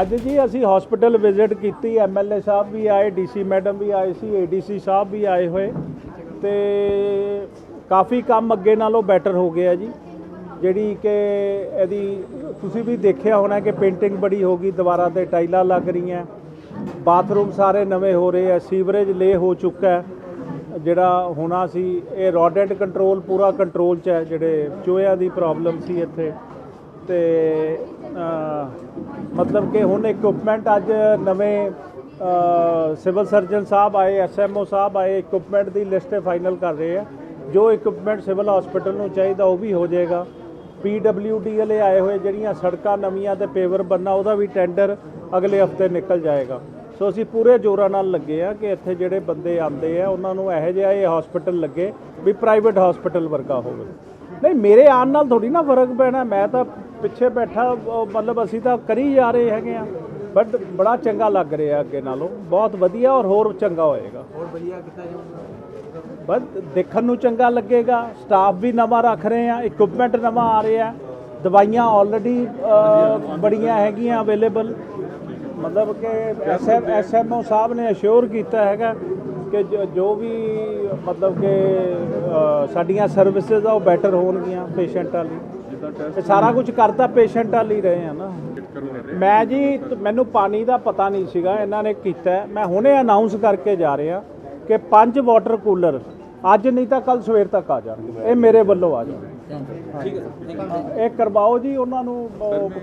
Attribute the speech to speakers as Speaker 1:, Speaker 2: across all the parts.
Speaker 1: ਅੱਜ ਜੀ ਅਸੀਂ ਹਸਪੀਟਲ ਵਿਜ਼ਿਟ ਕੀਤੀ ਐਮਐਲਏ ਸਾਹਿਬ ਵੀ ਆਏ ਡੀਸੀ ਮੈਡਮ ਵੀ ਆਏ ਸੀ ਏਡੀਸੀ ਸਾਹਿਬ ਵੀ ਆਏ ਹੋਏ ਤੇ ਕਾਫੀ ਕੰਮ ਅੱਗੇ ਨਾਲੋਂ ਬੈਟਰ ਹੋ ਗਿਆ ਜੀ। ਜਿਹੜੀ ਕਿ ਇਹਦੀ ਤੁਸੀਂ ਵੀ ਦੇਖਿਆ ਹੋਣਾ ਕਿ ਪੇਂਟਿੰਗ ਬੜੀ ਹੋ ਗਈ ਦੁਬਾਰਾ ਤੇ ਟਾਈਲਾਂ ਲੱਗ ਰਹੀਆਂ, ਬਾਥਰੂਮ ਸਾਰੇ ਨਵੇਂ ਹੋ ਰਹੇ ਆ, ਸੀਵਰੇਜ ਲੇ ਹੋ ਚੁੱਕਾ ਹੈ। ਜਿਹੜਾ ਹੋਣਾ ਸੀ, ਇਹ ਰੋਡੈਂਟ ਕੰਟਰੋਲ ਪੂਰਾ ਕੰਟਰੋਲ 'ਚ ਹੈ, ਜਿਹੜੇ ਚੋਹਿਆਂ ਦੀ ਪ੍ਰੋਬਲਮ ਸੀ ਇੱਥੇ। ਤੇ ਮਤਲਬ ਕਿ ਹੁਣ ਇਕਵਿਪਮੈਂਟ ਅੱਜ ਨਵੇਂ ਸਿਵਲ ਸਰਜਨ ਸਾਹਿਬ ਆਏ ਐਸਐਮਓ ਸਾਹਿਬ ਆਏ ਇਕਵਿਪਮੈਂਟ ਦੀ ਲਿਸਟ ਫਾਈਨਲ ਕਰ ਰਹੇ ਆ। ਜੋ ਇਕਵਿਪਮੈਂਟ ਸਿਵਲ ਹਸਪੀਟਲ ਨੂੰ ਚਾਹੀਦਾ ਉਹ ਵੀ ਹੋ ਜਾਏਗਾ। ਪੀਡਬਲਯੂਡੀ ਵਾਲੇ ਆਏ ਹੋਏ ਜਿਹੜੀਆਂ ਸੜਕਾਂ ਨਵੀਆਂ ਤੇ ਪੇਵਰ ਬੰਨਾ ਉਹਦਾ ਵੀ ਟੈਂਡਰ ਅਗਲੇ ਹਫ਼ਤੇ ਨਿਕਲ ਜਾਏਗਾ। ਸੋ ਅਸੀਂ ਪੂਰੇ ਜ਼ੋਰਾਂ ਨਾਲ ਲੱਗੇ ਆ ਕਿ ਇੱਥੇ ਜਿਹੜੇ ਬੰਦੇ ਆਉਂਦੇ ਆ, ਉਹਨਾਂ ਨੂੰ ਇਹੋ ਜਿਹਾ ਇਹ ਹਸਪੀਟਲ ਲੱਗੇ ਵੀ ਪ੍ਰਾਈਵੇਟ ਹਸਪੀਟਲ ਵਰਗਾ ਹੋਵੇ। ਨਹੀਂ, ਮੇਰੇ ਆਉਣ ਨਾਲ ਥੋੜੀ ਨਾ ਫ਼ਰਕ ਪੈਣਾ, ਮੈਂ ਤਾਂ ਪਿੱਛੇ ਬੈਠਾ ਮਤਲਬ ਅਸੀਂ ਤਾਂ ਕਰੀ ਜਾ ਰਹੇ ਹੈਗੇ ਆ ਬਟ ਬੜਾ ਚੰਗਾ ਲੱਗ ਰਿਹਾ ਅੱਗੇ ਨਾਲੋਂ ਬਹੁਤ ਵਧੀਆ ਔਰ ਹੋਰ ਚੰਗਾ ਹੋਏਗਾ।
Speaker 2: ਹੋਰ ਵਧੀਆ ਕੀਤਾ ਜਾਊਗਾ
Speaker 1: ਬਸ ਦੇਖਣ ਨੂੰ ਚੰਗਾ ਲੱਗੇਗਾ ਸਟਾਫ ਵੀ ਨਵਾਂ ਰੱਖ ਰਹੇ ਆ ਇਕਵਿਪਮੈਂਟ ਨਵਾਂ ਆ ਰਿਹਾ ਦਵਾਈਆਂ ਆਲਰੇਡੀ ਬੜੀਆਂ ਹੈਗੀਆਂ ਅਵੇਲੇਬਲ ਮਤਲਬ ਕਿ ਐਸਐਮ ਐਸਐਮਓ ਸਾਹਿਬ ਨੇ ਅਸ਼ੋਰ ਕੀਤਾ ਹੈਗਾ ਕਿ ਜੋ- ਵੀ ਮਤਲਬ ਕਿ ਸਾਡੀਆਂ ਸਰਵਿਸਿਜ਼ ਆ ਉਹ ਬੈਟਰ ਹੋਣਗੀਆਂ ਪੇਸ਼ੈਂਟਾਂ ਲਈ ਇਹ ਸਾਰਾ ਕੁਝ ਕਰਤਾ ਪੇਸ਼ੈਂਟਾਂ ਲਈ ਰਹੇ ਆ ਨਾ। ਮੈਂ ਜੀ ਮੈਨੂੰ ਪਾਣੀ ਦਾ ਪਤਾ ਨਹੀਂ ਸੀਗਾ ਇਹਨਾਂ ਨੇ ਕੀਤਾ। ਮੈਂ ਹੁਣੇ ਅਨਾਉਂਸ ਕਰਕੇ ਜਾ ਰਿਹਾ ਕਿ ਪੰਜ ਵਾਟਰ ਕੂਲਰ ਅੱਜ ਨਹੀਂ ਤਾਂ ਕੱਲ ਸਵੇਰ ਤੱਕ ਆ ਜਾਣਗੇ। ਇਹ ਮੇਰੇ ਵੱਲੋਂ ਆ ਜਾਣਗੇ।
Speaker 2: ਠੀਕ ਹੈ ਸਰ
Speaker 1: ਇਹ ਕਰਵਾਓ ਜੀ ਉਹਨਾਂ ਨੂੰ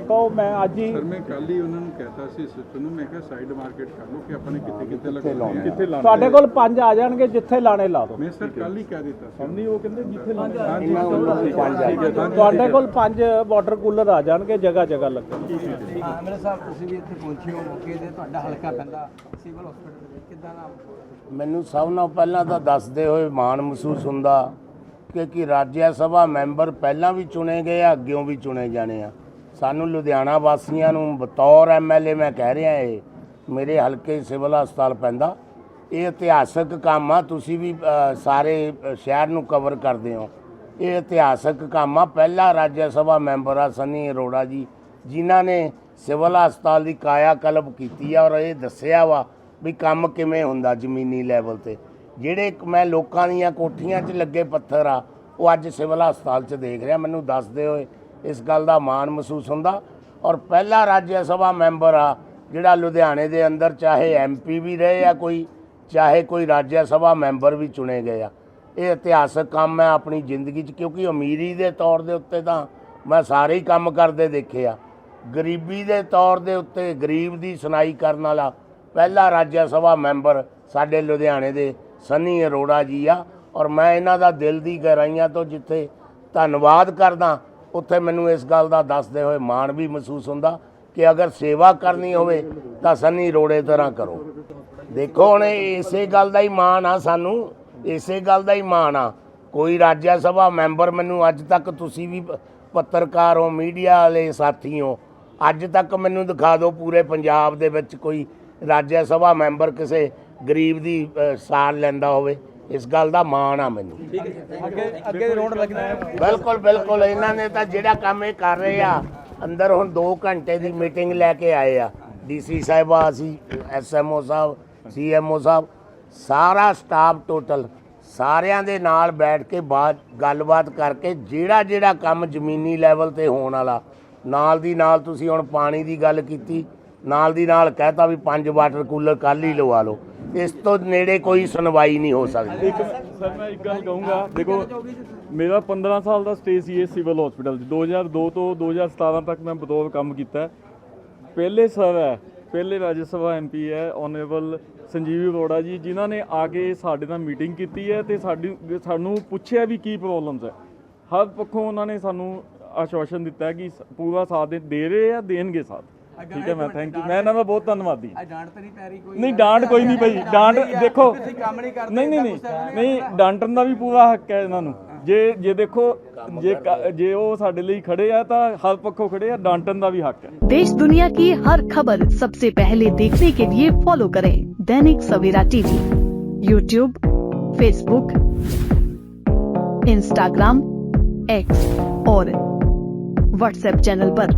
Speaker 1: ਕਹੋ ਮੈਂ ਅੱਜ ਹੀ
Speaker 3: ਸਰ ਮੈਂ ਕੱਲ ਹੀ ਉਹਨਾਂ ਨੂੰ ਕਹਿਤਾ ਸੀ ਸਿਸਟਰ ਨੂੰ ਮੈਂ ਕਿਹਾ ਸਾਈਡ ਮਾਰਕੀਟ ਕਰ ਲਓ ਕਿ ਆਪਾਂ ਨੇ ਕਿੱਥੇ ਕਿੱਥੇ ਲਗਾਉਣੇ ਆ ਕਿੱਥੇ ਲਾਉਣੇ
Speaker 1: ਤੁਹਾਡੇ ਕੋਲ ਪੰਜ ਆ ਜਾਣਗੇ ਜਿੱਥੇ ਲਾਣੇ ਲਾ ਦਿਓ।
Speaker 3: ਮੈਂ ਸਰ ਕੱਲ ਹੀ ਕਹਿ ਦਿੱਤਾ ਸੀ।
Speaker 1: ਨਹੀਂ ਉਹ ਕਹਿੰਦੇ ਜਿੱਥੇ
Speaker 3: ਹੈ
Speaker 1: ਤੁਹਾਡੇ ਕੋਲ ਪੰਜ ਵਾਟਰ ਕੂਲਰ ਆ ਜਾਣਗੇ ਜਗ੍ਹਾ ਜਗ੍ਹਾ ਲੱਗਣ
Speaker 2: ਹਾਂ ਮੇਰੇ ਸਾਹਿਬ ਤੁਸੀਂ ਵੀ ਇੱਥੇ ਪਹੁੰਚੇ ਹੋ ਮੌਕੇ ਤੇ ਤੁਹਾਡਾ ਹਲਕਾ ਪੈਂਦਾ ਸਿਵਲ ਹਸਪੀਟਲ ਕਿੱਦਾਂ ਦਾ
Speaker 4: ਮੈਨੂੰ ਸਭ ਨਾਲੋਂ ਪਹਿਲਾਂ ਤਾਂ ਦੱਸਦੇ ਹੋਏ ਮਾਣ ਮਹਿਸੂਸ ਹੁੰਦਾ। ਕਿ ਕਿ ਰਾਜ ਸਭਾ ਮੈਂਬਰ ਪਹਿਲਾਂ ਵੀ ਚੁਣੇ ਗਏ ਆ, ਅੱਗਿਓਂ ਵੀ ਚੁਣੇ ਜਾਣੇ ਆ। ਸਾਨੂੰ ਲੁਧਿਆਣਾ ਵਾਸੀਆਂ ਨੂੰ ਬਤੌਰ ਐਮਐਲਏ ਮੈਂ ਕਹਿ ਰਿਹਾ ਇਹ ਮੇਰੇ ਹਲਕੇ ਸਿਵਲ ਹਸਪਤਾਲ ਪੈਂਦਾ। ਇਹ ਇਤਿਹਾਸਕ ਕੰਮ ਆ, ਤੁਸੀਂ ਵੀ ਸਾਰੇ ਸ਼ਹਿਰ ਨੂੰ ਕਵਰ ਕਰਦੇ ਹੋ। ਇਹ ਇਤਿਹਾਸਕ ਕੰਮ ਆ, ਪਹਿਲਾ ਰਾਜ ਸਭਾ ਮੈਂਬਰ ਆ ਸਨੀ ਅਰੋੜਾ ਜੀ, ਜਿਨ੍ਹਾਂ ਨੇ ਸਿਵਲ ਹਸਪਤਾਲ ਦੀ ਕਾਇਆ ਕਲਪ ਕੀਤੀ ਆ ਔਰ ਇਹ ਦੱਸਿਆ ਵਾ ਵੀ ਕੰਮ ਕਿਵੇਂ ਹੁੰਦਾ ਜ਼ਮੀਨੀ ਲੈਵਲ ਤੇ। ਜਿਹੜੇ ਮੈਂ ਲੋਕਾਂ ਦੀਆਂ ਕੋਠੀਆਂ 'ਚ ਲੱਗੇ ਪੱਥਰ ਆ, ਉਹ ਅੱਜ ਸਿਵਲ ਹਸਪਤਾਲ 'ਚ ਦੇਖ ਰਿਹਾ, ਮੈਨੂੰ ਦੱਸਦੇ ਹੋਏ ਇਸ ਗੱਲ ਦਾ ਮਾਣ ਮਹਿਸੂਸ ਹੁੰਦਾ। ਔਰ ਪਹਿਲਾ ਰਾਜ ਸਭਾ ਮੈਂਬਰ ਆ, ਜਿਹੜਾ ਲੁਧਿਆਣੇ ਦੇ ਅੰਦਰ ਚਾਹੇ ਐਮਪੀ ਵੀ ਰਹੇ ਆ ਕੋਈ, ਚਾਹੇ ਕੋਈ ਰਾਜ ਸਭਾ ਮੈਂਬਰ ਵੀ ਚੁਣੇ ਗਏ ਆ। ਇਹ ਇਤਿਹਾਸਕ ਕੰਮ ਹੈ ਆਪਣੀ ਜ਼ਿੰਦਗੀ 'ਚ, ਕਿਉਂਕਿ ਅਮੀਰੀ ਦੇ ਤੌਰ ਦੇ ਉੱਤੇ ਤਾਂ ਮੈਂ ਸਾਰੇ ਹੀ ਕੰਮ ਕਰਦੇ ਦੇਖੇ ਆ। ਗਰੀਬੀ ਦੇ ਤੌਰ ਦੇ ਉੱਤੇ ਗਰੀਬ ਦੀ ਸੁਣਾਈ ਕਰਨ ਵਾਲਾ ਪਹਿਲਾ ਰਾਜ ਸਭਾ ਮੈਂਬਰ ਸਾਡੇ ਲੁਧਿਆਣੇ ਦੇ ਸਨੀ ਅਰੋੜਾ ਜੀ ਆ ਔਰ ਮੈਂ ਇਹਨਾਂ ਦਾ ਦਿਲ ਦੀ ਗਹਿਰਾਈਆਂ ਤੋਂ ਜਿੱਥੇ ਧੰਨਵਾਦ ਕਰਦਾ, ਉੱਥੇ ਮੈਨੂੰ ਇਸ ਗੱਲ ਦਾ ਦੱਸਦੇ ਹੋਏ ਮਾਣ ਵੀ ਮਹਿਸੂਸ ਹੁੰਦਾ ਕਿ ਅਗਰ ਸੇਵਾ ਕਰਨੀ ਹੋਵੇ ਤਾਂ ਸਨੀ ਅਰੋੜੇ ਤਰ੍ਹਾਂ ਕਰੋ। ਦੇਖੋ ਹੁਣ ਇਹ ਇਸੇ ਗੱਲ ਦਾ ਹੀ ਮਾਣ ਆ ਸਾਨੂੰ, ਇਸੇ ਗੱਲ ਦਾ ਹੀ ਮਾਣ ਆ। ਕੋਈ ਰਾਜ ਸਭਾ ਮੈਂਬਰ ਮੈਨੂੰ ਅੱਜ ਤੱਕ ਤੁਸੀਂ ਵੀ ਪੱਤਰਕਾਰ ਹੋ, ਮੀਡੀਆ ਵਾਲੇ ਸਾਥੀ ਹੋ, ਅੱਜ ਤੱਕ ਮੈਨੂੰ ਦਿਖਾ ਦਿਓ ਪੂਰੇ ਪੰਜਾਬ ਦੇ ਵਿੱਚ ਕੋਈ ਰਾਜ ਸਭਾ ਮੈਂਬਰ ਕਿਸੇ ਗਰੀਬ ਦੀ ਸਾਰ ਲੈਂਦਾ ਹੋਵੇ ਇਸ ਗੱਲ ਦਾ ਮਾਣ ਆ ਮੈਨੂੰ।
Speaker 2: ਅੱਗੇ ਅੱਗੇ ਰੌਂਡ ਲੱਗਣਾ
Speaker 4: ਬਿਲਕੁਲ ਬਿਲਕੁਲ ਇਹਨਾਂ ਨੇ ਤਾਂ ਜਿਹੜਾ ਕੰਮ ਇਹ ਕਰ ਰਹੇ ਆ ਅੰਦਰ ਹੁਣ 2 ਘੰਟੇ ਦੀ ਮੀਟਿੰਗ ਲੈ ਕੇ ਆਏ ਆ। ਡੀਸੀ ਸਾਹਿਬਾ ਅਸੀਂ ਐਸਐਮਓ ਸਾਹਿਬ ਸੀਐਮਓ ਸਾਹਿਬ ਸਾਰਾ ਸਟਾਫ ਟੋਟਲ ਸਾਰਿਆਂ ਦੇ ਨਾਲ ਬੈਠ ਕੇ ਬਾਤ ਗੱਲਬਾਤ ਕਰਕੇ ਜਿਹੜਾ ਜਿਹੜਾ ਕੰਮ ਜ਼ਮੀਨੀ ਲੈਵਲ ਤੇ ਹੋਣ ਵਾਲਾ ਨਾਲ ਦੀ ਨਾਲ ਤੁਸੀਂ ਹੁਣ ਪਾਣੀ ਦੀ ਗੱਲ ਕੀਤੀ ਨਾਲ ਦੀ ਨਾਲ ਕਹਿਤਾ ਵੀ ਪੰਜ ਵਾਟਰ ਕੂਲਰ ਕੱਲ ਹੀ ਲਵਾ ਲਓ। ਇਸ ਤੋਂ ਨੇੜੇ ਕੋਈ ਸੁਣਵਾਈ ਨਹੀਂ ਹੋ ਸਕਦੀ।
Speaker 5: ਇੱਕ ਸਰ, ਮੈਂ ਇੱਕ ਗੱਲ ਕਹੂੰਗਾ। ਦੇਖੋ, ਮੇਰਾ 15 ਸਾਲ ਦਾ ਸਟੇ ਸੀ ਇਹ ਸਿਵਲ ਹਸਪੀਟਲ 'ਚ। 2002 ਤੋਂ 2017 ਤੱਕ ਮੈਂ ਬਤੌਰ ਕੰਮ ਕੀਤਾ ਪਹਿਲੇ ਸਰ ਹੈ, ਪਹਿਲੇ ਰਾਜ ਸਭਾ ਐਮਪੀ ਹੈ ਆਨਰੇਬਲ ਸੰਜੀਵ ਅਰੋੜਾ ਜੀ, ਜਿਨ੍ਹਾਂ ਨੇ ਆ ਕੇ ਸਾਡੇ ਨਾਲ ਮੀਟਿੰਗ ਕੀਤੀ ਹੈ ਤੇ ਸਾਡੀ, ਸਾਨੂੰ ਪੁੱਛਿਆ ਵੀ ਕੀ ਪ੍ਰੋਬਲਮਸ ਹੈ। ਹਰ ਪੱਖੋਂ ਉਹਨਾਂ ਨੇ ਸਾਨੂੰ ਆਸ਼ਵਾਸਨ ਦਿੱਤਾ ਕਿ ਸ- ਪੂਰਾ ਸਾਥ ਦੇ ਰਹੇ ਆ, ਦੇਣਗੇ ਸਾਥ। ਠੀਕ ਹੈ ਮੈਂ ਥੈਂਕ ਯੂ ਮੈਂ ਇਹਨਾਂ ਦਾ ਬਹੁਤ ਧੰਨਵਾਦੀ
Speaker 2: ਆ ਡਾਂਟ ਤਾਂ ਨਹੀਂ ਪੈ ਰਹੀ ਕੋਈ
Speaker 5: ਨਹੀਂ ਡਾਂਟ ਕੋਈ ਨਹੀਂ ਭਾਈ ਡਾਂਟ ਦੇਖੋ
Speaker 2: ਤੁਸੀਂ ਕੰਮ ਨਹੀਂ ਕਰਦੇ
Speaker 5: ਨਹੀਂ ਨਹੀਂ ਨਹੀਂ ਨਹੀਂ ਡਾਂਟਣ ਦਾ ਵੀ ਪੂਰਾ ਹੱਕ ਹੈ ਇਹਨਾਂ ਨੂੰ ਜੇ ਜੇ ਦੇਖੋ ਜੇ ਕ- ਜੇ ਉਹ ਸਾਡੇ ਲਈ ਖੜੇ ਆ ਤਾਂ ਹਰ ਪੱਖੋਂ ਖੜੇ ਆ ਡਾਂਟਣ ਦਾ ਵੀ ਹੱਕ ਹੈ
Speaker 6: देश दुनिया की हर खबर सबसे पहले देखने के लिए फॉलो करें Dainik Savera TV YouTube Facebook Instagram X और व्हाट्सएप चैनल पर।